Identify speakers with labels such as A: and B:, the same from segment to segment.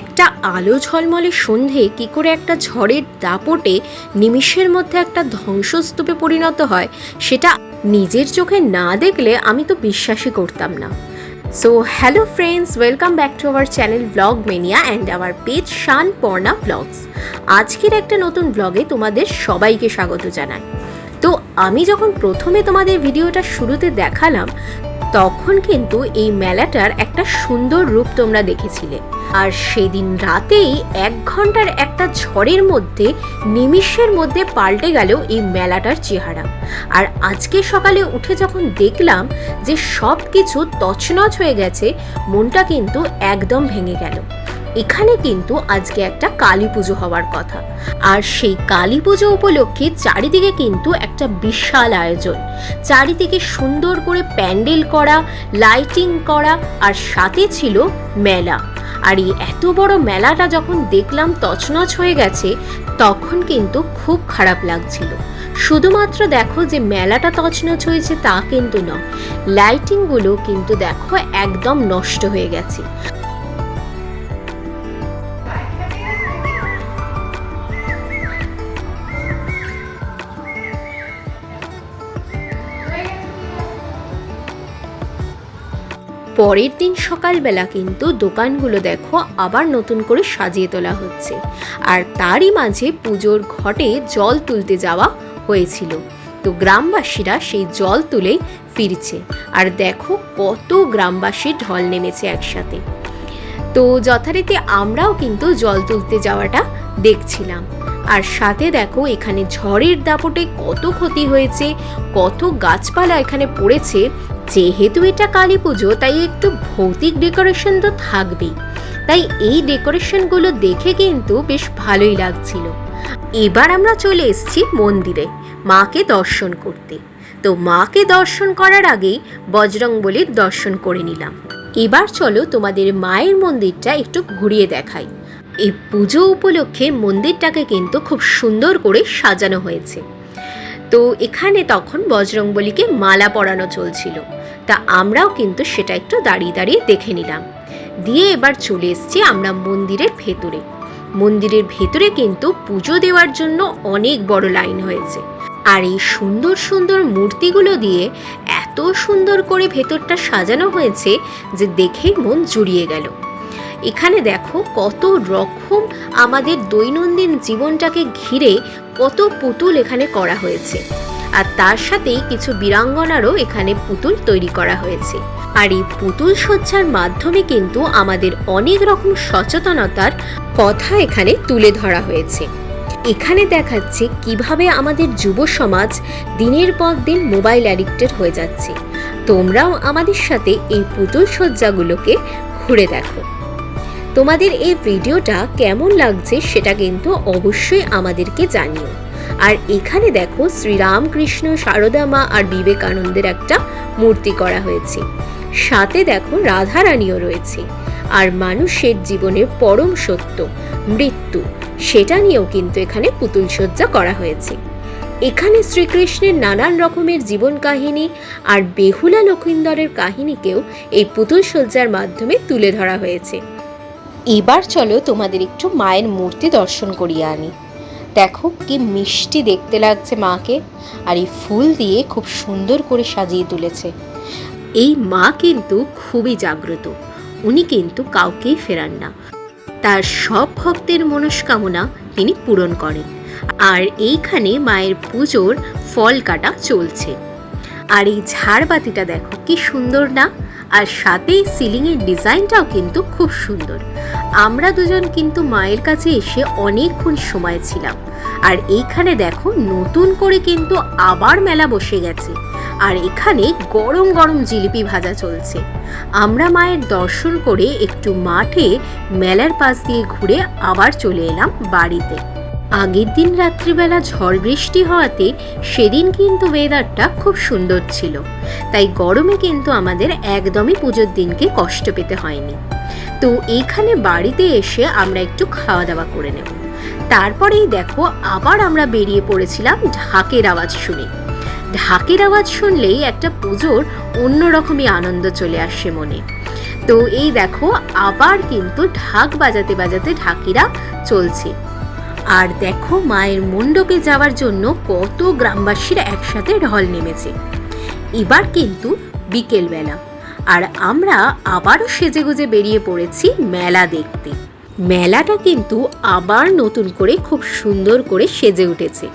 A: একটা আলো ঝলমলে সন্ধে কি করে একটা ঝড়ের দাপটে নিমিষের মধ্যে একটা ধ্বংসস্তূপে পরিণত হয়, সেটা নিজের চোখে না দেখলে আমি তো বিশ্বাসই করতাম না। So hello friends welcome back to our channel vlog mania and our page Shaan Parna vlogs আজকের একটা নতুন ব্লগে তোমাদের সবাইকে স্বাগত জানাই। তো আমি যখন প্রথমে তোমাদের ভিডিওটা শুরুতে দেখালাম, তখন কিন্তু এই মেলাটার একটা সুন্দর রূপ তোমরা দেখেছিলে। আর সেদিন রাতেই এক ঘণ্টার একটা ঝড়ের মধ্যে, নিমিষের মধ্যে পাল্টে গেল এই মেলাটার চেহারা। আর আজকে সকালে উঠে যখন দেখলাম যে সব কিছু তছনছ হয়ে গেছে, মনটা কিন্তু একদম ভেঙে গেল। এখানে কিন্তু আজকে একটা কালী পুজো হওয়ার কথা। আর সেই কালী পুজো উপলক্ষে চারিদিকে কিন্তু একটা বিশাল আয়োজন। চারিদিকে সুন্দর করে প্যান্ডেল করা, লাইটিং করা, আর সাথে ছিল মেলা। আর এই এত বড় মেলাটা যখন দেখলাম তছনছ হয়ে গেছে, তখন কিন্তু খুব খারাপ লাগছিল। শুধুমাত্র দেখো যে মেলাটা তছনছ হয়েছে তা কিন্তু নয়, লাইটিংগুলো কিন্তু দেখো একদম নষ্ট হয়ে গেছে। পরের দিন সকালবেলা কিন্তু দোকানগুলো দেখো আবার নতুন করে সাজিয়ে তোলা হচ্ছে। আর তারই মাঝে পুজোর ঘটে জল তুলতে যাওয়া হয়েছিল। তো গ্রামবাসীরা সেই জল তুলেই ফিরছে। আর দেখো কত গ্রামবাসী ঢল নেমেছে একসাথে। তো যথারীতি আমরাও কিন্তু জল তুলতে যাওয়াটা দেখছিলাম। আর সাথে দেখো এখানে ঝড়ের দাপটে কত ক্ষতি হয়েছে, কত গাছপালা এখানে পড়েছে যেহেতু এটা কালী পুজো, তাই একটু ভৌতিক ডেকোরেশন তো থাকবেই। তাই এই ডেকোরেশনগুলো দেখে কিন্তু বেশ ভালোই লাগছিল। এবার আমরা চলে এসেছি মন্দিরে, মাকে দর্শন করতে। তো মাকে দর্শন করার আগেই বজরংবলির দর্শন করে নিলাম। এবার চলো তোমাদের মায়ের মন্দিরটা একটু ঘুরিয়ে দেখাই। এই পুজো উপলক্ষে মন্দিরটাকে কিন্তু খুব সুন্দর করে সাজানো হয়েছে। তো এখানে তখন বজরংবলীকে মালা পরানো চলছিল। তা আমরাও কিন্তু সেটা একটু দাঁড়িয়ে দাঁড়িয়ে দেখে নিলাম। দিয়ে এবার চলে এসছি আমরা মন্দিরের ভেতরে। মন্দিরের ভেতরে কিন্তু পুজো দেওয়ার জন্য অনেক বড় লাইন হয়েছে। আর এই সুন্দর সুন্দর মূর্তিগুলো দিয়ে এত সুন্দর করে ভেতরটা সাজানো হয়েছে যে দেখেই মন জুড়িয়ে গেল। এখানে দেখো কত রকম আমাদের দৈনন্দিন জীবনটাকে ঘিরে কত পুতুল এখানে করা হয়েছে। আর তার সাথেই কিছু বীরাঙ্গনারও এখানে পুতুল তৈরি করা হয়েছে। আর এই পুতুল সজ্জার মাধ্যমে কিন্তু আমাদের অনেক রকম সচেতনতার কথা এখানে তুলে ধরা হয়েছে। এখানে দেখাচ্ছে কীভাবে আমাদের যুব সমাজ দিনের পর দিন মোবাইল অ্যাডিক্টেড হয়ে যাচ্ছে। তোমরাও আমাদের সাথে এই পুতুল সজ্জাগুলোকে ঘুরে দেখো। তোমাদের এই ভিডিওটা কেমন লাগছে সেটা কিন্তু অবশ্যই আমাদেরকে জানিও। আর এখানে দেখো শ্রীরামকৃষ্ণ সারদা মা আর বিবেকানন্দের একটা মূর্তি করা হয়েছে। সাথে দেখো রাধারানীও রয়েছে। আর মানুষের জীবনের পরম সত্য, মৃত্যু, সেটা নিয়েও কিন্তু এখানে পুতুল সজ্জা করা হয়েছে। এখানে শ্রীকৃষ্ণের নানান রকমের জীবন কাহিনী আর বেহুলা লক্ষিন্দরের কাহিনীকেও এই পুতুল সজ্জার মাধ্যমে তুলে ধরা হয়েছে। এবার চলো তোমাদের একটু মায়ের মূর্তি দর্শন করিয়ে আনি। দেখো কি মিষ্টি দেখতে লাগছে মাকে, আর এই ফুল দিয়ে খুব সুন্দর করে সাজিয়ে তুলেছে। এই মা কিন্তু খুবই জাগ্রত, উনি কিন্তু কাউকেই ফেরান না। তার সব ভক্তের মনস্কামনা তিনি পূরণ করেন, আর এইখানে মায়ের পুজোর ফল কাটা চলছে। আর এই ঝাড়বাতিটা দেখো কি সুন্দর না? আর সাথে সিলিংয়ের ডিজাইনটাও কিন্তু খুব সুন্দর। আমরা দুজন কিন্তু মায়ের কাছে এসে অনেকক্ষণ সময় ছিলাম। আর এইখানে দেখো নতুন করে কিন্তু আবার মেলা বসে গেছে। আর এখানে গরম গরম জিলিপি ভাজা চলছে। আমরা মায়ের দর্শন করে একটু মাঠে মেলার পাশ দিয়ে ঘুরে আবার চলে এলাম বাড়িতে। আগের দিন রাত্রিবেলা ঝড় বৃষ্টি হওয়াতে সেদিন কিন্তু ওয়েদারটা খুব সুন্দর ছিল। তাই গরমে কিন্তু আমাদের একদমই পুজোর দিনকে কষ্ট পেতে হয়নি। তো এখানে বাড়িতে এসে আমরা একটু খাওয়া দাওয়া করে নেব। তারপরেই দেখো আবার আমরা বেরিয়ে পড়েছিলাম ঢাকের আওয়াজ শুনে। ঢাকের আওয়াজ শুনলেই একটা পুজোর অন্যরকমই আনন্দ চলে আসে মনে। তো এই দেখো আবার কিন্তু ঢাক বাজাতে বাজাতে ঢাকিরা চলছে। আর দেখো মায়ের মণ্ডপে যাওয়ার জন্য কত গ্রামবাসীরা একসাথে ঢল নেমেছে। এবার কিন্তু বিকেলবেলা, আর আমরা আবারও সেজেগুজে বেরিয়ে পড়েছি মেলা দেখতে। মেলাটা কিন্তু আবার নতুন করে খুব সুন্দর করে সেজে উঠেছে,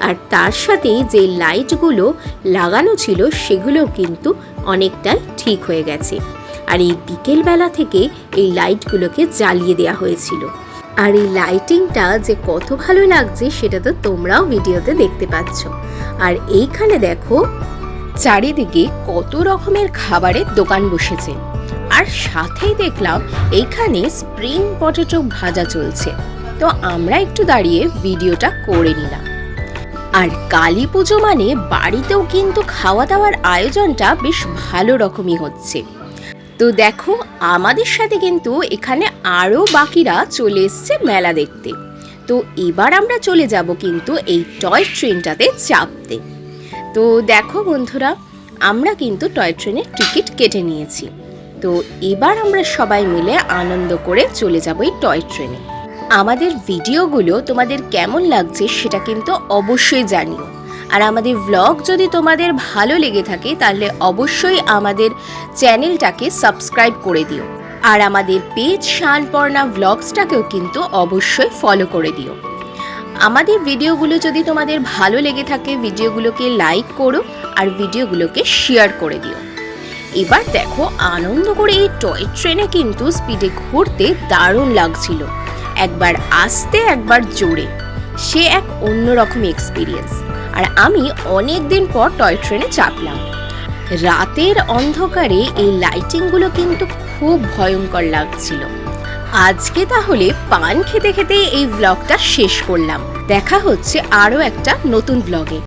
A: আর তার সাথে যে লাইটগুলো লাগানো ছিল সেগুলো কিন্তু অনেকটাই ঠিক হয়ে গেছে। আর এই বিকেলবেলা থেকে এই লাইটগুলোকে জ্বালিয়ে দেওয়া হয়েছিল। আর এই লাইটিংটা যে কত ভালো লাগছে সেটা তো তোমরাও ভিডিওতে দেখতে পাচ্ছ। আর এইখানে দেখো, চারিদিকে কত রকমের খাবারের দোকান বসেছে। আর সাথেই দেখলাম এইখানে স্প্রিং পটেটো ভাজা চলছে। তো আমরা একটু দাঁড়িয়ে ভিডিওটা করে নিলাম। আর কালী পুজো মানে বাড়িতেও কিন্তু খাওয়া দাওয়ার আয়োজনটা বেশ ভালো রকমই হচ্ছে। তো দেখো, আমাদের সাথে কিন্তু এখানে আরও বাকিরা চলে এসছে মেলা দেখতে। তো এবার আমরা চলে যাব কিন্তু এই টয় ট্রেনটাতে চাপতে। তো দেখো বন্ধুরা, আমরা কিন্তু টয় ট্রেনের টিকিট কেটে নিয়েছি। তো এবার আমরা সবাই মিলে আনন্দ করে চলে যাব এই টয় ট্রেনে। আমাদের ভিডিওগুলো তোমাদের কেমন লাগছে সেটা কিন্তু অবশ্যই জানিও। আর আমাদের ভ্লগ যদি তোমাদের ভালো লেগে থাকে, তাহলে অবশ্যই আমাদের চ্যানেলটাকে সাবস্ক্রাইব করে দিও। আর আমাদের পেজ শানপর্ণা ভ্লগসটাকেও কিন্তু অবশ্যই ফলো করে দিও। আমাদের ভিডিওগুলো যদি তোমাদের ভালো লেগে থাকে ভিডিওগুলোকে লাইক করো আর ভিডিওগুলোকে শেয়ার করে দিও। এবার দেখো, আনন্দ করে এই টয় ট্রেনে কিন্তু স্পিডে ঘুরতে দারুণ লাগছিল। একবার আসতে, একবার জোরে। সে এক অন্যরকম এক্সপিরিয়েন্স আর আমি অনেক দিন পর টয় ট্রেনে চাপলাম। রাতের অন্ধকারে এই লাইটিংগুলো কিন্তু খুব ভয়ঙ্কর লাগছিল। আজকে তাহলে পান খেতে খেতে এই ব্লগটা শেষ করলাম। দেখা হচ্ছে আরও একটা নতুন ব্লগে